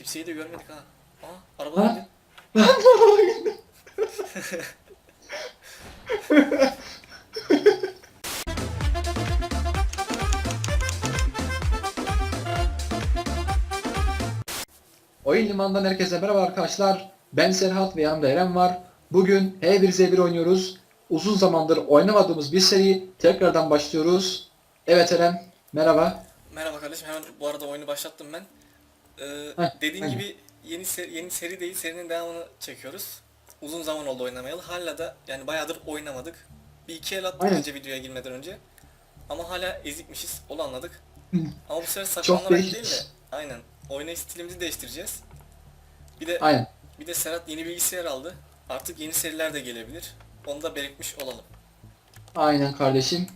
Kimseyi de görmedik ha. Aa Ha? arabadan indi. Oyun Liman'dan herkese merhaba arkadaşlar. Ben Serhat ve yanımda Eren var. Bugün H1Z1 oynuyoruz. Uzun zamandır oynamadığımız bir seri tekrardan başlıyoruz. Evet Eren, merhaba. Merhaba kardeşim hemen bu arada oyunu başlattım ben. Ee, Heh, aynen. gibi yeni seri, yeni seri değil serinin devamını çekiyoruz. Uzun zaman oldu oynamayalı. Hala da yani bayağıdır oynamadık. Bir iki el attık Aynen. önce videoya girmeden önce. Ama hala ezikmişiz. Onu anladık. Ama bu sefer değişik. değil de aynen. Oynayış stilimizi değiştireceğiz. Bir de Aynen. bir de Serhat yeni bilgisayar aldı. Artık yeni seriler de gelebilir. Onu da belirtmiş olalım. Aynen kardeşim.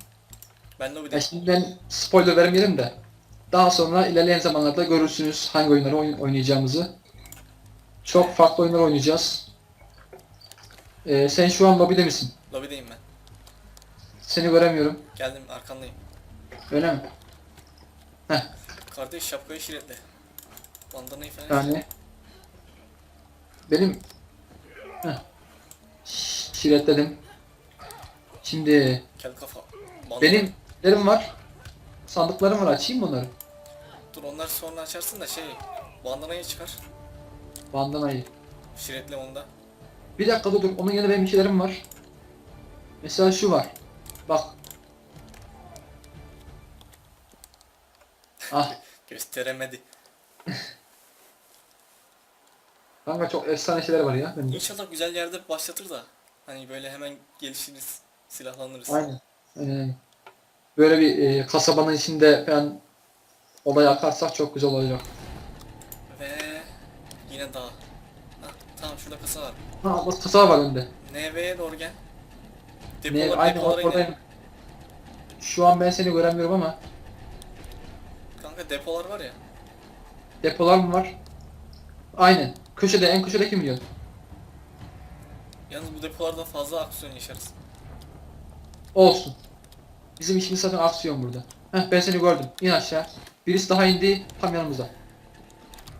Ben de bir Ya de şimdi ben spoiler vermeyelim de. Daha sonra ilerleyen zamanlarda görürsünüz hangi oyunları oyn- oynayacağımızı. Çok farklı oyunlar oynayacağız. Ee, sen şu an lobide misin? lobideyim ben. Seni göremiyorum. Geldim arkandayım. Öyle mi? Kardeş şapkayı şiretle. Bandanayı falan Yani benim Heh. Şiretledim. Şimdi Kel kafa. Bandana. benim lerim var. Sandıklarım var. Açayım mı onları? Dur onlar sonra açarsın da şey. Bandanayı çıkar. Bandanayı. Şiretle onu da. Bir dakika dur dur. Onun yanında benim ikilerim var. Mesela şu var. Bak. Ah. Gösteremedi. Kanka çok efsane şeyler var ya. Bende. İnşallah güzel yerde başlatır da. Hani böyle hemen gelişiriz. Silahlanırız. Aynen. Aynen. Böyle bir e, kasabanın içinde falan olay akarsak çok güzel olacak. Ve yine dağ. Hah, tamam şurada kasa var. Ha bak kasa var önde. NV'ye doğru gel. Ne, Depolar, aynen depolara inelim. oradayım. Şu an ben seni göremiyorum ama Kanka depolar var ya. depolar mı var? Aynen. Köşede en köşede kim biliyor? Yalnız bu depolarda fazla aksiyon yaşarız. Olsun. Bizim işimiz zaten aksiyon burada. Heh ben seni gördüm. İn aşağı. Birisi daha indi tam yanımıza.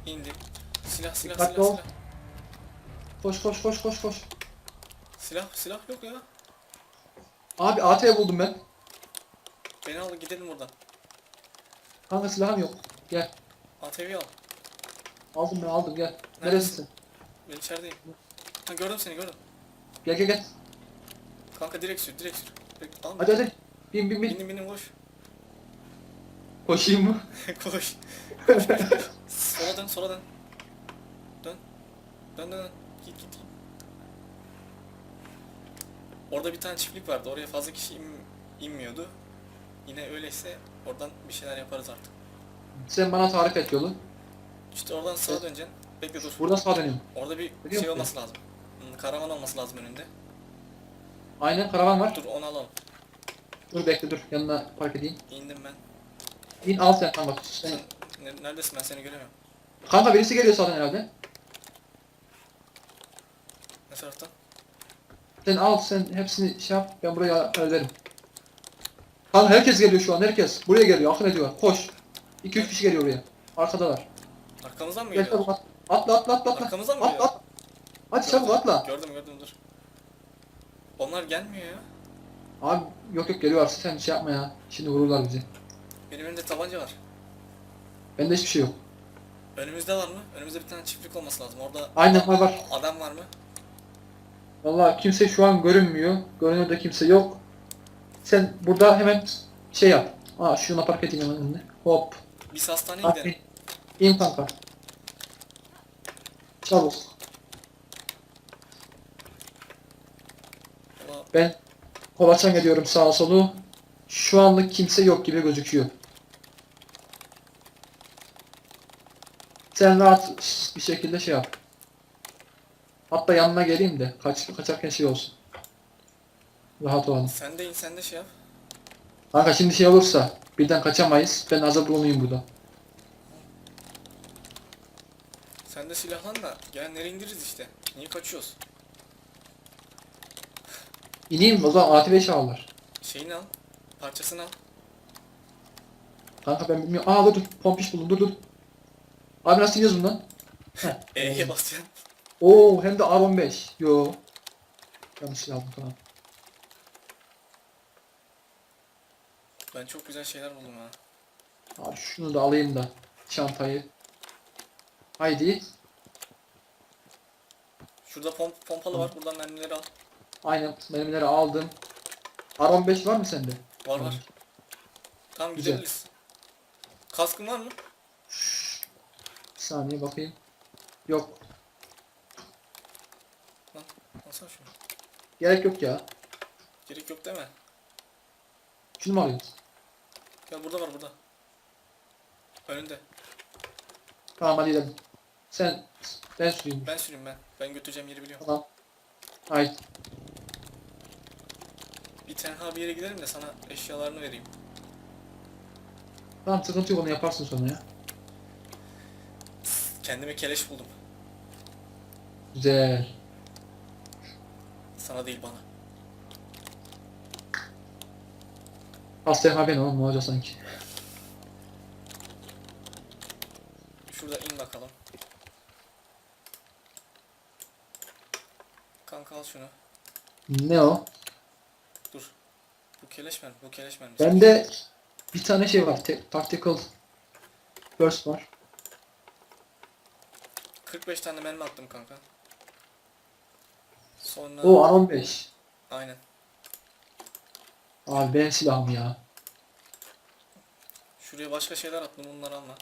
İndim. Silah silah Dikkatli silah ol. silah. Koş koş koş koş koş. Silah silah yok ya. Abi AT buldum ben. Beni al gidelim buradan. Kanka silahım yok. Gel. ATV al. Aldım ben aldım gel. Neredesin? Ben içerideyim. Ha gördüm seni gördüm. Gel gel gel. Kanka direkt sür direkt sür. Direkt, al. Hadi hadi. Bin bin bin. Bindim bindim koş. Koşayım mı? koş. Koş, koş, koş. sola dön sola dön. Dön. Dön dön dön. Git git git. Orada bir tane çiftlik vardı. Oraya fazla kişi in- inmiyordu. Yine öyleyse oradan bir şeyler yaparız artık. Sen bana tarif et yolu. İşte oradan sağa döneceksin. Bekle dur. Buradan sağa dönüyorum. Orada bir Biliyor şey olması lazım. Hmm, Karavan olması lazım önünde. Aynen karavan var. Dur onu alalım. Dur bekle dur. Yanına park edeyim. İndim ben. İn al sen kanka. Sen... Sen ne- neredesin ben seni göremiyorum. Kanka birisi geliyor sağdan herhalde. Ne taraftan? Sen al sen hepsini şey yap. Ben buraya hallederim. Kanka herkes geliyor şu an herkes. Buraya geliyor. Akın ediyor. Koş. 2-3 kişi geliyor buraya. Arkadalar. Arkamızdan mı Gel geliyor? çabuk at. Atla atla atla atla. Arkamızdan mı At geliyor? at. Hadi çabuk atla. Gördüm gördüm dur. Onlar gelmiyor ya. Abi yok yok geliyor sen şey yapma ya. Şimdi vururlar bizi. Benim elimde tabanca var. Bende hiçbir şey yok. Önümüzde var mı? Önümüzde bir tane çiftlik olması lazım. Orada Aynen var var. adam var mı? Vallahi kimse şu an görünmüyor. Görünürde kimse yok. Sen burada hemen şey yap. Aa şuna park edeyim hemen önüne. Hop. Biz hastaneye gidelim. Hadi. İn kanka. Çabuk. Ben kolaçan ediyorum sağa solu. Şu anlık kimse yok gibi gözüküyor. Sen rahat bir şekilde şey yap. Hatta yanına geleyim de kaç kaçarken şey olsun. Rahat olalım. sen de in sen de şey yap. Kanka şimdi şey olursa birden kaçamayız. Ben hazır bulunayım burada. Sen de silahlan da gel nereye indiririz işte. Niye kaçıyoruz? İneyim o zaman ATV çağırlar. Şeyini al. Parçasını al. Kanka ben bilmiyorum. Aa dur dur. Pompiş buldum dur dur. Abi nasıl iniyoruz bundan? Heh. E'ye basıyorsun. Oo hem de R15. Yo. Yanlış şey aldım tamam. Ben çok güzel şeyler buldum ha. Abi şunu da alayım da çantayı. Haydi. Şurada pomp, pompalı var. Buradan mermileri al. Aynen benimleri aldım. R15 var mı sende? Var var. Tamam Güzel. gidebiliriz. Kaskın var mı? Bir saniye bakayım. Yok. Alsana şunu. Gerek yok ya. Gerek yok deme. Şunu mu alayım? Ya burada var burada. Önünde. Tamam hadi gidelim. Sen ben süreyim. Ben süreyim ben. Ben götüreceğim yeri biliyorum. Tamam. Haydi. Bir tenha bir yere gidelim de sana eşyalarını vereyim. Tamam sıkıntı yok onu yaparsın sonra ya. Kendime keleş buldum. Güzel. Sana değil bana. Hastaya haberin oğlum ne olacak sanki. Şurada in bakalım. Kanka al şunu. Ne o? Keleş mermi. Bu keleş. Bende bir tane şey var. Te- tactical burst var. 45 tane mermi attım kanka. Sonra... O R15. Aynen. Abi benim silahım ya. Şuraya başka şeyler attım bunları alma.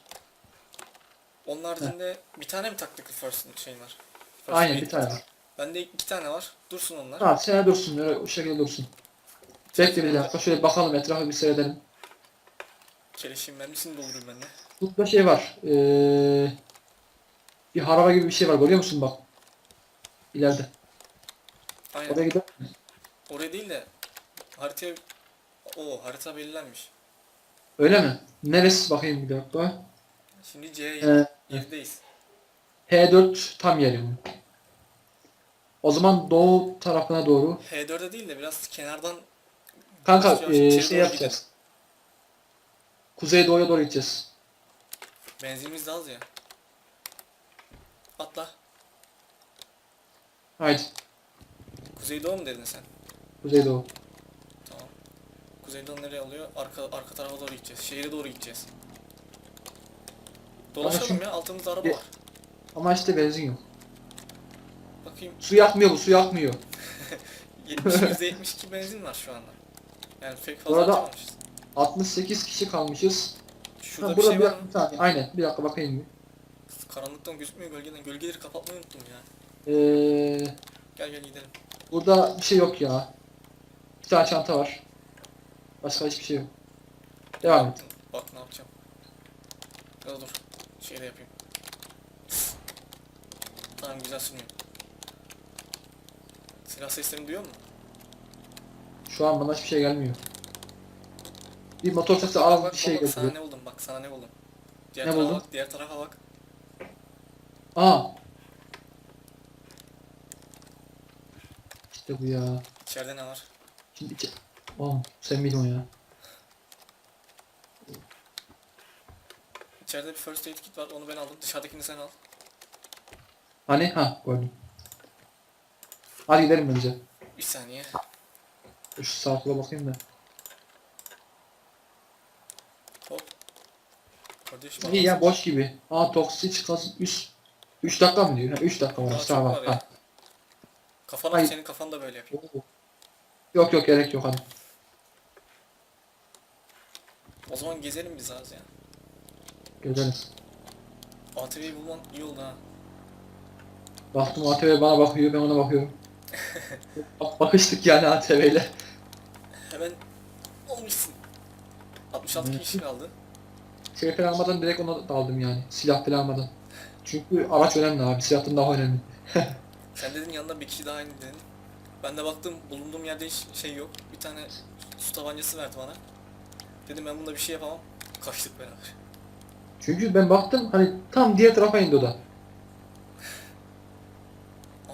Onun haricinde bir tane mi tactical first şeyin var? First Aynen bir tane var. Bende iki tane var. Dursun onlar. Ha sen dursun öyle o şekilde dursun. Bekle bir dakika şöyle bakalım etrafı bir seyredelim. Keleşin mermisini doldurayım ben de. Burada şey var. Ee, bir haraba gibi bir şey var görüyor musun bak. İleride. Aynen. Oraya gidelim. Oraya değil de haritaya... O harita belirlenmiş. Öyle mi? Neresi bakayım bir dakika. Şimdi C Ee, yerdeyiz. H4 tam yeri? O zaman doğu tarafına doğru. H4'e değil de biraz kenardan Kanka ee, içeri şey doğru yapacağız. Kuzeydoğuya doğru gideceğiz. benzinimiz de az ya. Atla. Haydi. Kuzeydoğu mu dedin sen? Kuzeydoğu. Tamam. Kuzeydoğu nereye alıyor? Arka arka tarafa doğru gideceğiz. Şehire doğru gideceğiz. Dolaşalım çünkü- ya. Altımızda araba Ye- var. Ama işte benzin yok. Bakayım. Su yakmıyor bu su yakmıyor. 70 %72 benzin var şu anda. Yani pek Bu fazla arada- harcamamışız. 68 kişi kalmışız. Şurada Ha, bir burada şey bir, var mı? bir tane. Aynen bir dakika bakayım bir. Karanlıktan gözükmüyor gölgeden. Gölgeleri kapatmayı unuttum ya. Ee, Gel gel gidelim. burada bir şey yok ya. Bir tane çanta var. Başka hiçbir şey yok. Devam et. Bak ne yapacağım. Ya dur. Şey de yapayım. Tamam güzel sürünüyor. Silah seslerini duyuyor musun? Şu an bana hiçbir şey gelmiyor. Bir motor sesi az bir şey bak, sana geliyor. ne buldum bak sana ne buldum. Diğer Ne buldun? bak diğer tarafa bak. Aa. İşte bu ya. İçeride ne var? Şimdi içe... Oğlum sen o ya? İçeride bir first aid kit var onu ben aldım. Dışarıdakini sen al. Hani? Ha gördüm. Hadi gidelim bence. Bir saniye. Şu sağa sola bakayım da. Hop. Kardeşim İyi ya boş gibi. Aa toksik gaz üst 3 dakika mı diyor? 3 dakika var. Çok bak. Ha. Kafana Hayır. senin kafan da böyle yapıyor. Yok yok gerek yok hadi. O zaman gezelim biz az ya. Gezelim. ATV'yi bulman iyi oldu ha. Baktım ATV bana bakıyor ben ona bakıyorum. Bak bakıştık yani ATV ile. Hemen olmuşsun. 66 Evet. kişi kaldı. Şey falan almadan direkt ona daldım yani. Silah falan almadan. Çünkü araç önemli abi. Silahtan daha önemli. Sen dedin yanında bir kişi daha indi dedin. Ben de baktım bulunduğum yerde hiç şey yok. Bir tane su tabancası verdi bana. Dedim ben bunda bir şey yapamam. Kaçtık beraber. Çünkü ben baktım hani tam diğer tarafa indi o da.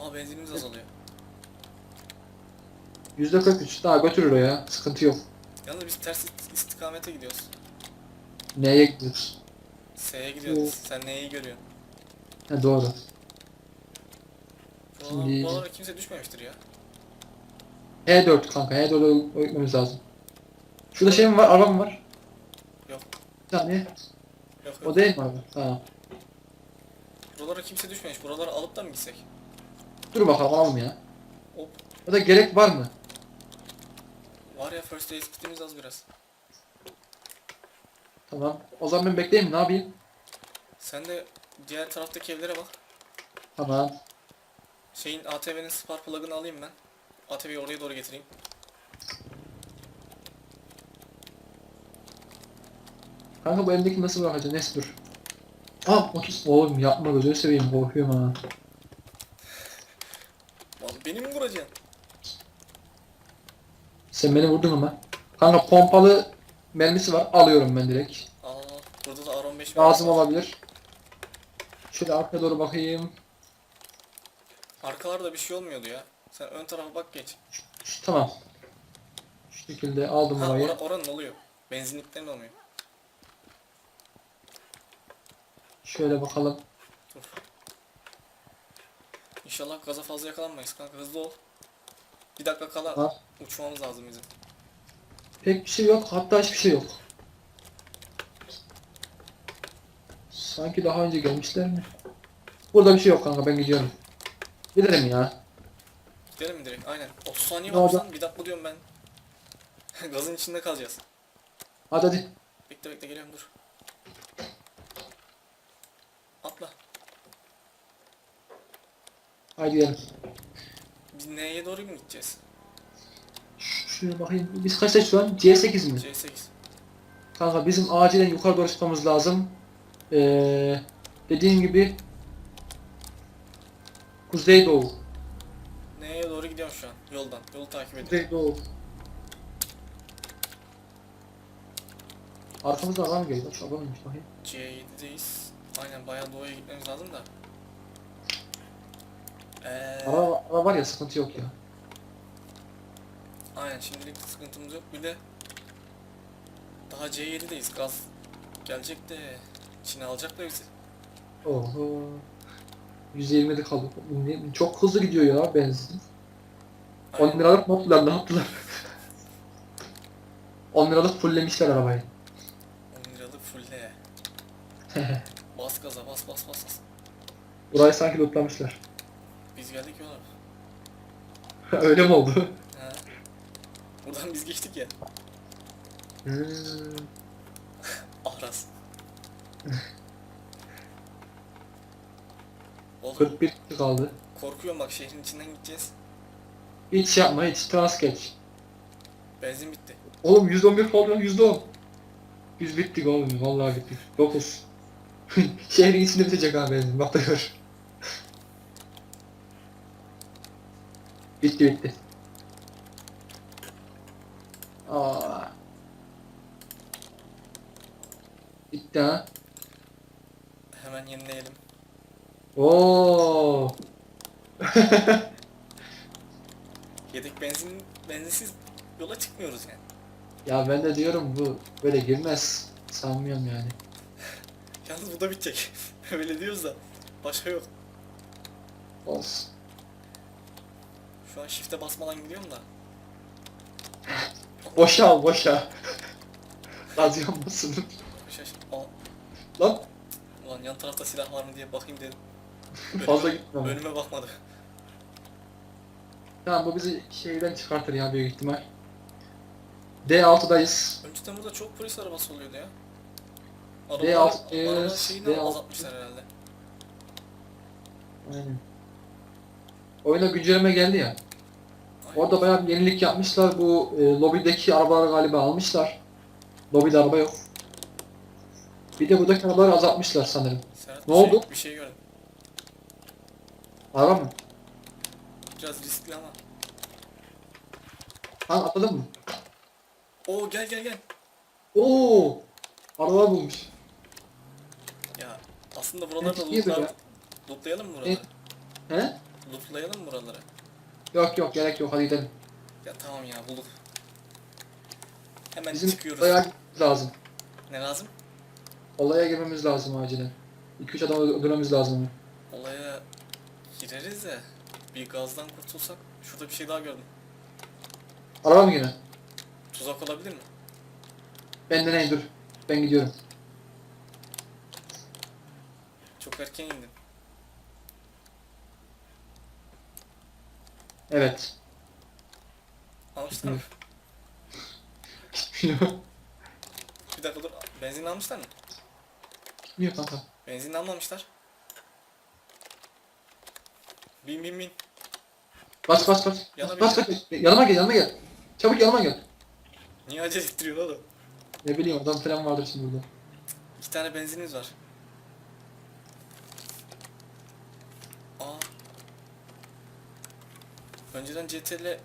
Aa benzinimiz azalıyor. %43 daha götürür o ya. Sıkıntı yok. Yalnız biz ters ist- istikamete gidiyoruz. Neye gidiyoruz? S'ye gidiyoruz. Sen neyi görüyorsun? He doğru. Şimdi- buralara kimse düşmemiştir ya. E4 kanka E4'e gitmemiz lazım. Şurada şey mi var? Araba mı var? Yok. Bir saniye. Yok yok. O değil mi araba? Tamam. Buralara kimse düşmemiş. Buraları alıp da mı gitsek? Dur bakalım alalım ya. Hop. Ya da gerek var mı? Var ya first aid kitimiz az biraz. Tamam. O zaman ben bekleyeyim? Ne yapayım? Sen de diğer taraftaki evlere bak. Tamam. Şeyin ATV'nin spark plug'ını alayım ben. ATV'yi oraya doğru getireyim. Kanka bu elimdeki nasıl bırakacaksın? Neyse dur. Aa 30. Oğlum yapma gözünü seveyim korkuyorum ha. Vallahi beni mi vuracaksın? Sen beni vurdun ama. Kanka pompalı mermisi var. Alıyorum ben direkt. Aa, burada da R15 Lazım var. olabilir. Şöyle arkaya doğru bakayım. Arkalarda bir şey olmuyordu ya. Sen ön tarafa bak geç. Şu- tamam. Şu şekilde aldım Ha orayı. ora- oranın oluyor. Benzinliklerin olmuyor. Şöyle bakalım. İnşallah gaza fazla yakalanmayız kanka hızlı ol. Bir dakika kala Ha. uçmamız lazım bizim. Pek bir şey yok. Hatta hiçbir şey yok. Sanki daha önce gelmişler mi? Burada bir şey yok kanka ben gidiyorum. Giderim ya. Gidelim mi direkt? Aynen. 30 saniye Ne var oldu? lan. Bir dakika diyorum ben. Gazın içinde kalacağız. Hadi hadi. Bekle bekle geliyorum dur. Atla. Haydi gidelim. Biz N'ye doğru mu gideceğiz? Şuraya bakayım. Biz kaçta şu an? C8 mi? C8. Kanka bizim acilen yukarı doğru çıkmamız lazım. Ee, dediğim gibi Kuzeydoğu. N'ye doğru gidiyorum şu an. Yoldan. Yolu takip ediyorum. Kuzeydoğu. Arkamızda adam geliyor? Şu adam bakayım. C7'deyiz. Aynen bayağı doğuya gitmemiz lazım da. Eee, Araba, araba var ya sıkıntı yok ya. aynen şimdilik sıkıntımız yok. Bir de daha C7'deyiz. Gaz gelecek de Çin alacak da bizi. Oho. 120'de kaldık. Ne- Çok hızlı gidiyor ya benzin. 10 Aynen. liralık mı yaptılar ne yaptılar? 10 liralık fulllemişler arabayı. 10 liralık fulle. Bas gaza bas bas bas bas. Burayı sanki lootlamışlar. Öyle mi oldu? Ha. Buradan biz geçtik ya. Hmm. Ahraz. Oğlum 41 kişi kaldı. korkuyorum bak şehrin içinden gideceğiz. Hiç yapma hiç trans geç. Benzin bitti. Oğlum 111 kaldı lan %10. Biz bittik oğlum vallahi bittik. 9. Şehrin içinde bitecek abi benzin bak da gör. Bitti bitti. Aa. Bitti ha. Hemen yenileyelim. Oo. Yedek benzin benzinsiz yola çıkmıyoruz yani. Ya ben de diyorum bu böyle girmez. Sanmıyorum yani. Yalnız bu da bitecek. Öyle diyoruz da başka yok. Olsun. Şu an shift'e basmadan gidiyorum da. Boşa al boşa. Gaz yanmasın. Şaş. Aa, Lan ulan yan tarafta silah var mı diye bakayım dedim. fazla gitme. Önüme bakmadı. Tamam bu bizi şeyden çıkartır ya büyük ihtimal. D6'dayız. Önceden burada çok polis arabası oluyordu ya. D6 Arabalar, yes, arabalar şeyini D6. azaltmışlar herhalde. Aynen. Oyuna güncelleme geldi ya. Orada bayağı bir yenilik yapmışlar. Bu e, lobideki arabaları galiba almışlar. Lobide araba yok. Bir de buradaki arabaları azaltmışlar sanırım. Serhat, Ne bir oldu? Şey, bir şey gördüm. Araba mı? Biraz riskli ama. Ha atladın mı? Oo gel gel gel. Oo! Araba bulmuş. Ya aslında buraları da Evet, iyi lootlar, lootlayalım mı buraları? Evet. He? Lootlayalım mı buraları? Yok yok gerek yok hadi gidelim. Ya tamam ya bulduk. Hemen Bizim çıkıyoruz. olaya lazım. Ne lazım? Olaya girmemiz lazım acilen. 2-3 adam öldürmemiz lazım onu. Gireriz de bir gazdan kurtulsak. Şurada bir şey daha gördüm. Araba mı gene? Tuzak olabilir mi? Ben de ne dur. Ben gidiyorum. Çok erken indim. Evet. Almışlar mı? Bir dakika dur. Benzin almışlar mı? Gitmiyor kanka. Benzin almamışlar. Bin bin bin. Bas bas bas. Yana Bas bir- bas. Yanıma gel yanıma gel. Çabuk yanıma gel. Niye acele ettiriyor oğlum? Ne bileyim adam falan vardır şimdi burada. İki tane benzinimiz var. Aa. Önceden CTRL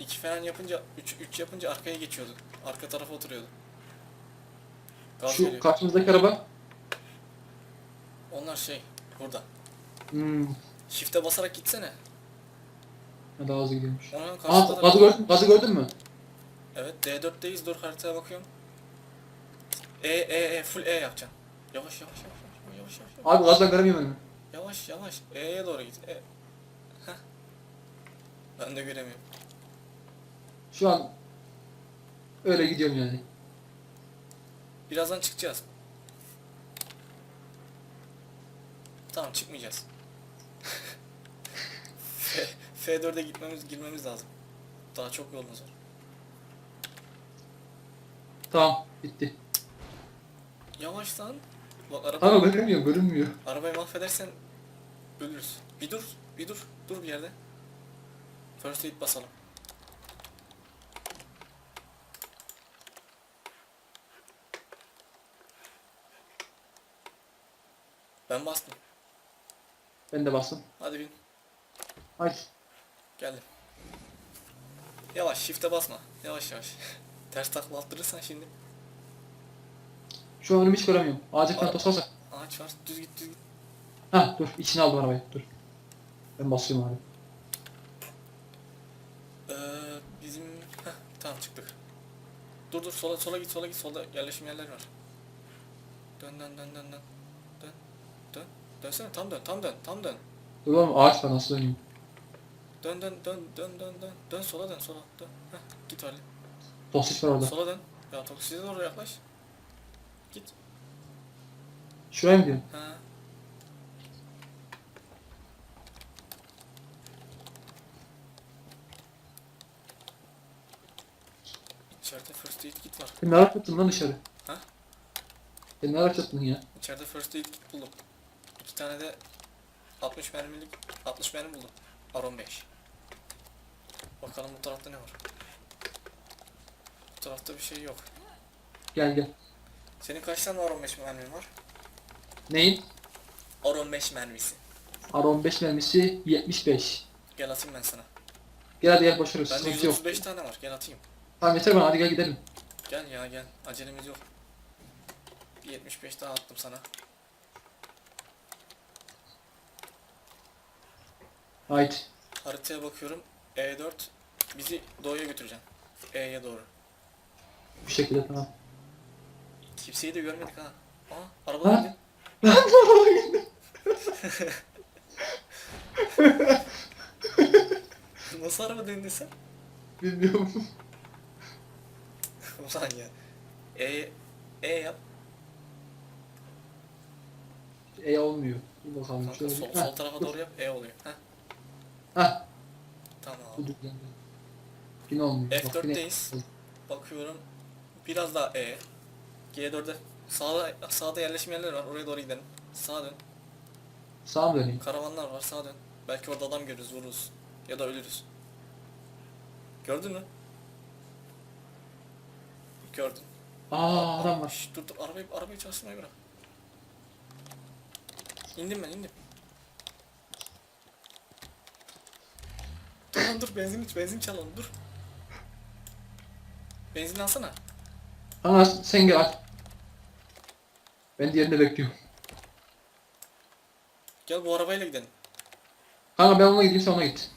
2 falan yapınca 3 3 yapınca arkaya geçiyordu. Arka tarafa oturuyordu. Gaz Şu veriyor. karşımızdaki araba. Onlar şey burada. Hmm. Shift'e basarak gitsene. Ha, Daha hızlı gidiyormuş. Onun Aa karşısında da- gazı gördün, gazı gördün mü? Evet D4'teyiz dur haritaya bakıyorum. E E E full E yapacaksın. Yavaş yavaş yavaş yavaş yavaş yavaş. Abi gazdan göremiyorum yavaş. yavaş. E'ye doğru git. E. Ben de göremiyorum. Şu an öyle gidiyorum yani. Birazdan çıkacağız. Tamam çıkmayacağız. F, F4'e gitmemiz girmemiz lazım. Daha çok yolumuz var. Tamam bitti. Yavaştan. Bak araba, Kanka görünmüyor görünmüyor. arabayı mahvedersen ölürüz. Bir dur, bir dur, dur bir yerde. First aid basalım. Ben bastım. Ben de bastım. Hadi bin. Hadi. Geldim. Yavaş shift'e basma. Yavaş yavaş. Ters takla attırırsan şimdi. Şu an önümü hiç göremiyorum. Acil Aa. falan tosarsak. Ağaç var. Düz git düz git. Hah dur içine aldım arabayı dur. Ben basıyorum abi. Ee, bizim... Heh, tamam çıktık. Dur dur sola sola git sola git. Solda yerleşim yerler var. Dön dön dön dön dön. Dön. Dön. Dönsene tam dön tam dön tam dön. Dur oğlum ağaç var nasıl döneyim? Dön dön dön dön dön dön. Dön sola dön sola dön. Heh, git öyle. Tosis var orada. Sola dön. Ya toksiye doğru yaklaş. Git. Şuraya mı diyorsun? Ha. İçeride first aid kit var. Sen ne ara çıktın lan dışarı? Ha? Sen ne ara çıktın ya? İçeride first aid kit buldum. İki tane de 60 mermilik 60 mermi buldum. Aron 5. Bakalım bu tarafta ne var? Bu tarafta bir şey yok. Gel gel. Senin kaç tane Aron 5 mermin var? Neyin? Aron 5 mermisi. R15 mermisi 75. Gel atayım ben sana. Gel hadi gel boşver Bende sıkıntı yok. 135 tane var. Gel atayım. Tamam yeter bana hadi gel gidelim. Gel ya gel. Acelemiz yok. Bir 75 daha attım sana. Haydi. Haritaya bakıyorum. E4 bizi doğuya götüreceksin. E'ye doğru. Bu şekilde tamam. Kimseyi de görmedik ha. Aa araba Ha? geldi. Nasıl araba döndün sen? Bilmiyorum. Ulan ya. E, e yap. E olmuyor. Dur bakalım Kanka şöyle. sol, bir- sol Heh, tarafa doğru yap. E oluyor. Heh. Heh. Tamam. Dur dur. dur. Yine olmuyor. Bak, yine- F4'teyiz. Bakıyorum. Biraz daha E. G4'de sağda sağda yerleşim yerleri var. Oraya doğru gidelim. Sağa dön. Sağa mı döneyim? Karavanlar var. Sağa dön. Belki orada adam görürüz, vururuz. Ya da ölürüz. Gördün mü? Gördün. Aa adam var. Şş, dur dur arabayı arabayı çalıştırmayı bırak. İndim ben indim. Lan dur benzin iç benzin çalalım dur. Benzin alsana. Ana sen gel aç. Ben diğerinde bekliyorum. Gel bu arabayla gidelim. Kanka ben onunla gideyim sen ona git.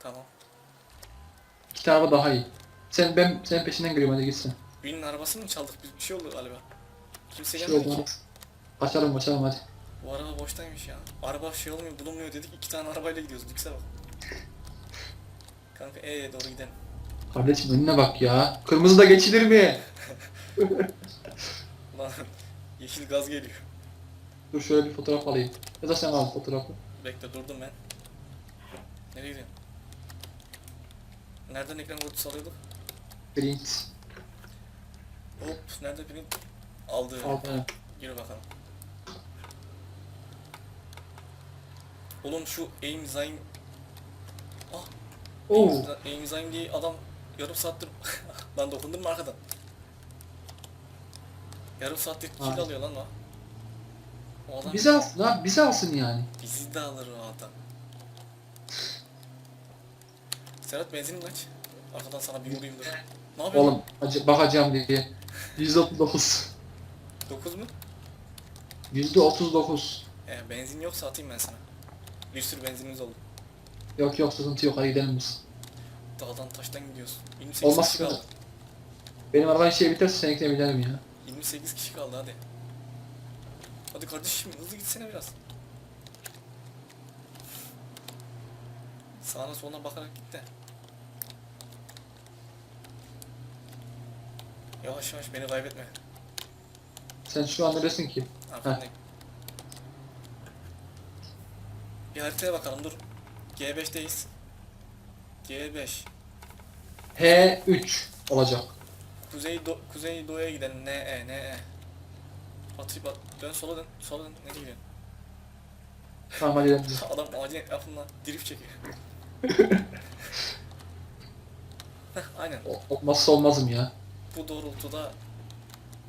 Tamam. İki tane araba daha iyi. Sen ben senin peşinden geliyorum hadi gitsin. Birinin arabasını mı çaldık? Bir, bir şey oldu galiba. Kimse şey gelmedi ki. Kaçalım kaçalım hadi. Bu araba boştaymış ya. Araba şey olmuyor bulunmuyor dedik iki tane arabayla gidiyoruz lükse bak. Kanka E'ye doğru gidelim. Kardeşim önüne bak ya. Kırmızı da geçilir mi? Lan yeşil gaz geliyor. Dur şöyle bir fotoğraf alayım. Ya da sen al fotoğrafı. Bekle durdum ben. Nereye gidiyorsun? Nereden ekran görüntüsü alıyorduk? Print. Hop nerede print? Aldı. Al bana. Gir bakalım. Oğlum şu aim zaim Ah Oo. aim zaim diye adam yarım saattir lan dokundun mu arkadan? Yarım saattir kill Hayır. alıyor lan o. O adam Bizi alsın ha. Bizi alsın yani. bizi de alır o adam. Serhat benzin kaç? Arkadan sana bir vurayım dur. Ne yapıyorsun? Oğlum acı, bakacağım diye. 139. 9 mu? %39. Ee, benzin yoksa atayım ben sana. Bir sürü benzinimiz oldu. Yok yok sıkıntı yok hadi gidelim biz. Dağdan taştan gidiyorsun. 28 Olmaz kişi ki. kaldı. Benim arabanın şey biterse seninkine binerim ya. 28 kişi kaldı hadi. Hadi kardeşim hızlı gitsene biraz. Sağına soluna bakarak git de. Yavaş yavaş beni kaybetme. Sen şu an neresin ki? Arkandayım. Bir haritaya bakalım dur. G5'teyiz. G5. H3 olacak. Kuzey do kuzey doğuya gidelim. NE NE. Batı bat dön sola dön. Sola dön. Nereye gidiyorsun? Tamam hadi. Adam ağacın etrafından drift çekiyor. Heh, aynen. O- Olmazsa olmazım ya. Bu doğrultuda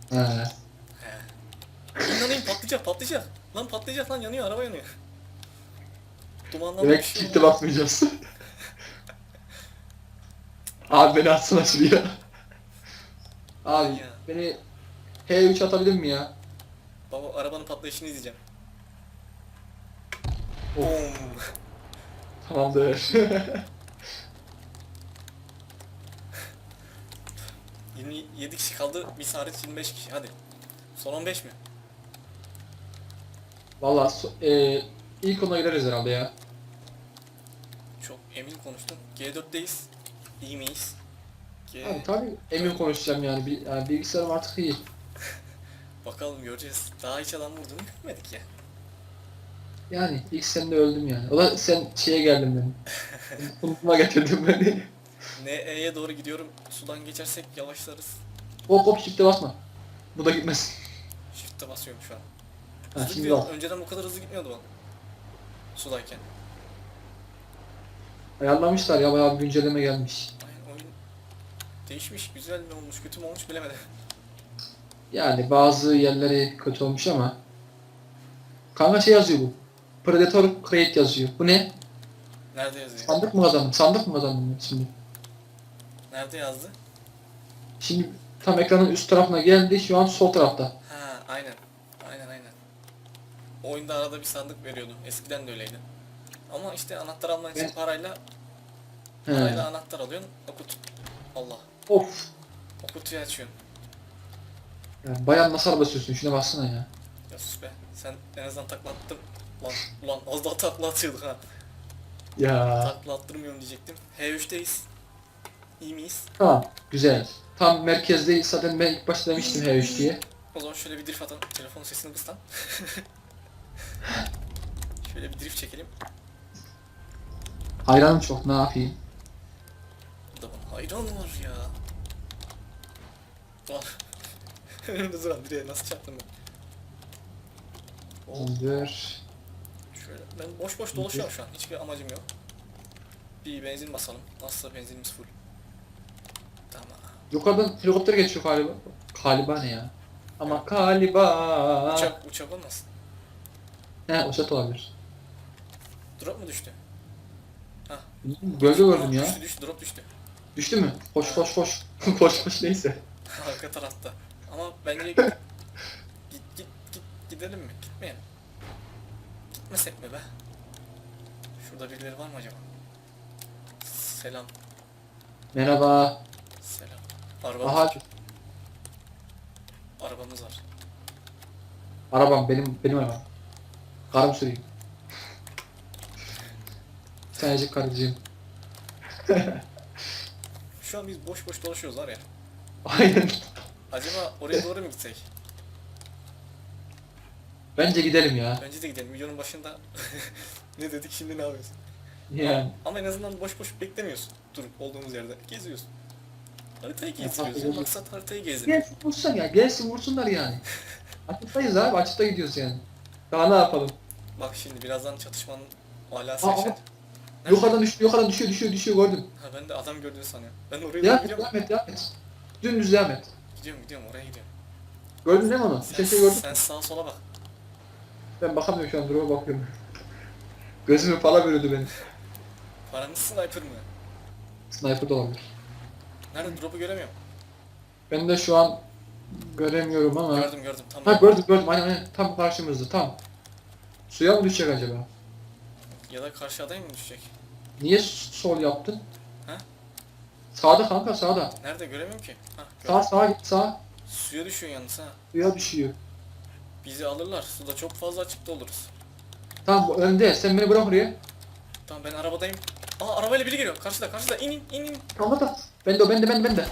He. he. İnanayım patlayacak patlayacak. Lan patlayacak lan yanıyor araba yanıyor. Dumandan Demek bir kitle oldu. basmayacağız. Abi beni atsana şuraya. Abi Ya. beni H3 atabilir mi ya? Baba arabanın patlayışını izleyeceğim. Of. Boom. Tamamdır. 27 kişi kaldı. Bir hariç 25 kişi. Hadi. Son 15 mi? Valla so- e, ilk ona gireriz herhalde ya. Çok emin konuştun. G4'teyiz. İyi miyiz? G... Abi tabii emin konuşacağım yani. Bil- yani bilgisayarım artık iyi. Bakalım göreceğiz. Daha hiç adam vurduğunu görmedik ya. Yani ilk sende öldüm yani. O da sen şeye geldin benim. Unutma getirdin beni. NE'ye doğru gidiyorum. Sudan geçersek yavaşlarız. Hop hop shift'e basma. Bu da gitmez. Shift'e basıyorum şu an. Ha, Hızlı şimdi gidiyor. al. Önceden bu kadar hızlı gitmiyordu bana. Sudayken. Ayarlamışlar ya bayağı bir güncelleme gelmiş. Aynen oyun değişmiş. Güzel mi olmuş, kötü mü olmuş bilemedim. Yani bazı yerleri kötü olmuş ama. Kanka şey yazıyor bu. Predator Crate yazıyor. Bu ne? Nerede yazıyor? Sandık mı kazandım? Sandık mı kazandım şimdi? Nerede yazdı? Şimdi tam ekranın üst tarafına geldi. Şu an sol tarafta. Ha aynen. Aynen aynen. Oyunda arada bir sandık veriyordu. Eskiden de öyleydi. Ama işte anahtar almak için Ben- parayla He. parayla anahtar alıyorsun. O kutu. Allah. Of. O kutuyu açıyorsun. Ya bayan nasıl araba sürüyorsun? Şuna baksana ya. Ya sus be. Sen en azından takla attın. Lan ulan az daha takla atıyorduk ha. Ya. Takla attırmıyorum diyecektim. H3'teyiz. İyi miyiz? Tamam. Güzel. Tam merkezdeyiz. Zaten ben ilk başta demiştim H3 diye. O zaman şöyle bir drift atalım. Telefonun sesini kıs lan. şöyle bir drift çekelim. Hayranım çok. Ne yapayım? Bu da bana hayran var ya. Lan. Önümde duran direğe nasıl çarptım ben? Oh, Tamamdır. şöyle ben boş boş dolaşıyorum şu an. Hiçbir amacım yok. Bir benzin basalım. Nasılsa benzinimiz full. Yukarıdan helikopter geçiyor galiba. Galiba ne ya? Ama galiba. Uçak, uçak olmasın. He uçak olabilir. Drop mu düştü? Gölge gördüm ya. Düştü düştü drop düştü. Düştü mü? Koş koş koş. koş koş neyse. Arka tarafta. Ama bence git git git, git gidelim mi? Gitmeyelim. Gitmesek mi be? Şurada birileri var mı acaba? Selam. Merhaba. Selam. Arabamız, Aha arabamız var. arabam benim benim arabam. Karım süreyim. Tanecik karıcığım. Şu an biz boş boş dolaşıyoruz var ya. Aynen. Acaba oraya doğru mu gitsek? Bence gidelim ya. Bence de gidelim. Videonun başında ne dedik şimdi ne yapıyoruz? Yani. Ama en azından boş boş beklemiyorsun. Durup olduğumuz yerde geziyorsun. Haritayı geziyoruz. ediyoruz. Maksat haritayı gezmek. Gelsin vursun ya. Gelsin vursunlar yani. Açıktayız abi. Açıkta gidiyoruz yani. Daha ne yapalım? Bak şimdi birazdan çatışmanın alası Aa. Nerede? Yukarıdan düşüyor, yukarıdan düşüyor, düşüyor, düşüyor gördüm. Ha ben de adam gördüğünü sanıyorum. Ben oraya Devam et, gidiyorum. devam et, devam et. Dümdüz devam et. Gidiyorum gidiyorum oraya gidiyorum. Gördün değil mi onu? Sen, şey şey gördüm. sen sağa sola bak. Ben bakamıyorum şu an duruma bakıyorum. Gözümü pala bürüdü benim. Paranın sniper mı? Sniper da olabilir. Nerede drop'u göremiyorum. Ben de şu an göremiyorum ama. Gördüm gördüm tam. Ha gördüm gördüm aynen aynen tam karşımızda tam. Suya mı düşecek acaba? Ya da karşı adaya mı düşecek? Niye sol yaptın? Ha? Sağda kanka sağda. Nerede göremiyorum ki. Ha, gördüm. Sağ sağa git sağ. Suya düşüyor yalnız ha. Suya düşüyor. Bizi alırlar. Suda çok fazla açıkta oluruz. Tamam bu önde sen beni bırak oraya. Tamam ben arabadayım. Aa arabayla biri geliyor. Karşıda karşıda. İn in in in. Tamam da. Ben de ben de ben de ben de.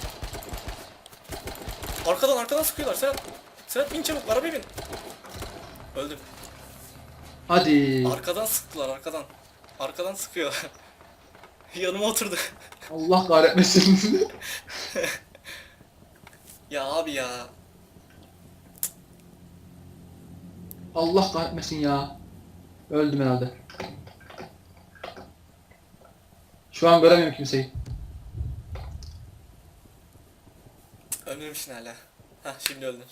Arkadan arkadan sıkıyorlar. Serhat. Serhat bin çabuk. Arabaya bin. Öldüm. Hadi. Arkadan sıktılar arkadan. Arkadan sıkıyorlar. Yanıma oturdu. Allah kahretmesin. ya abi ya. Allah kahretmesin ya. Öldüm herhalde. Şu an göremiyorum kimseyi. Ölmemişsin hala. Hah şimdi öldün.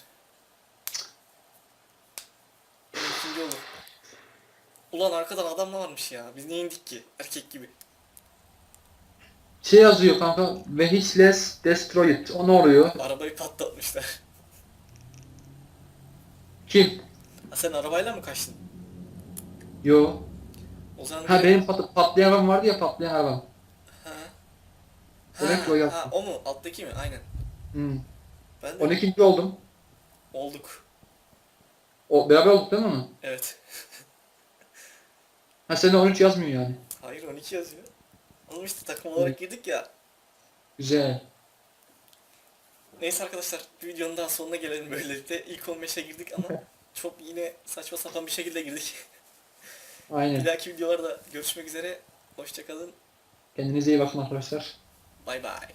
İkinci oldu. Ulan arkadan adam da varmış ya. Biz niye indik ki? Erkek gibi. Şey yazıyor kanka. Vehiceless destroyed. O ne oluyor? Arabayı patlatmışlar. Kim? Ha, sen arabayla mı kaçtın? Yo. O zaman Ha benim pat patlayan arabam vardı ya patlayan arabam. Demek ki o yaptı. ha, o mu? Alttaki mi? Aynen. Hmm. Ben de 12. oldum. olduk. O beraber olduk değil mi? Evet. Ha senin 13 yazmıyor yani. Hayır 12 yazıyor. Oğlum işte takım olarak girdik ya. Güzel. Neyse arkadaşlar bir videonun daha sonuna gelelim böylelikle. İlk 15'e girdik ama çok yine saçma sapan bir şekilde girdik. Aynen. Bir dahaki videolarda görüşmek üzere. Hoşçakalın. Kendinize iyi bakın arkadaşlar. Bye bye.